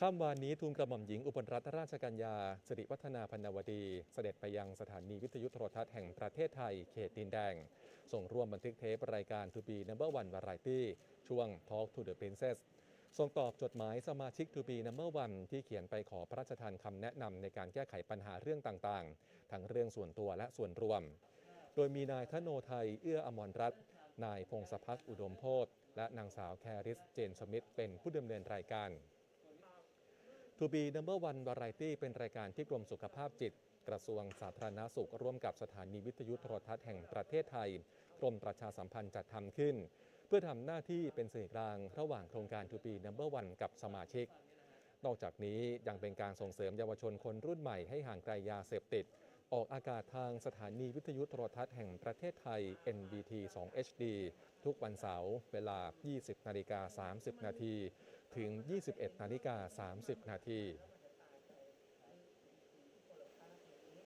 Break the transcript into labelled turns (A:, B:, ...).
A: ข้ามวานนี้ทูลกระหม่อมหญิงอุบลรัตนราชกัญญาสิริวัฒนาพันวดี เสด็จไปยังสถานีวิทยุโทรทัศน์แห่งประเทศไทยเขตดินแดง ส่งร่วมบันทึกเทปรายการ To Be Number One Variety ช่วง Talk to the Princess ส่งตอบจดหมายสมาชิก To Be Number One ที่เขียนไปขอพระราชทานคำแนะนำในการแก้ไขปัญหาเรื่องต่างๆ ทั้งเรื่องส่วนตัวและส่วนรวม โดยมีนายทโนไทยเอื้ออมรรัตน์นายพงศพัฒน์อุดมโพธและนางสาวแคริสเจนสมิธเป็นผู้ดำเนินรายการ To be number one variety เป็นรายการที่กรมสุขภาพจิต กระทรวงสาธารณาสุข ร่วมกับสถานีวิทยุโทรทัศน์แห่งประเทศไทย กรมประชาสัมพันธ์จัดทำขึ้น เพื่อทำหน้าที่เป็นสื่อกลางระหว่างโครงการ To be number one กับสมาชิก นอกจากนี้ยังเป็นการส่งเสริมเยาวชนคนรุ่นใหม่ให้ห่างไกลยาเสพติด ออกอากาศทางสถานีวิทยุโทรทัศน์แห่งประเทศไทย NBT 2 HD ทุกวันเสาร์เวลา 20 นาฬิกา 30 นาที ถึง 21 นาฬิกา 30 นาที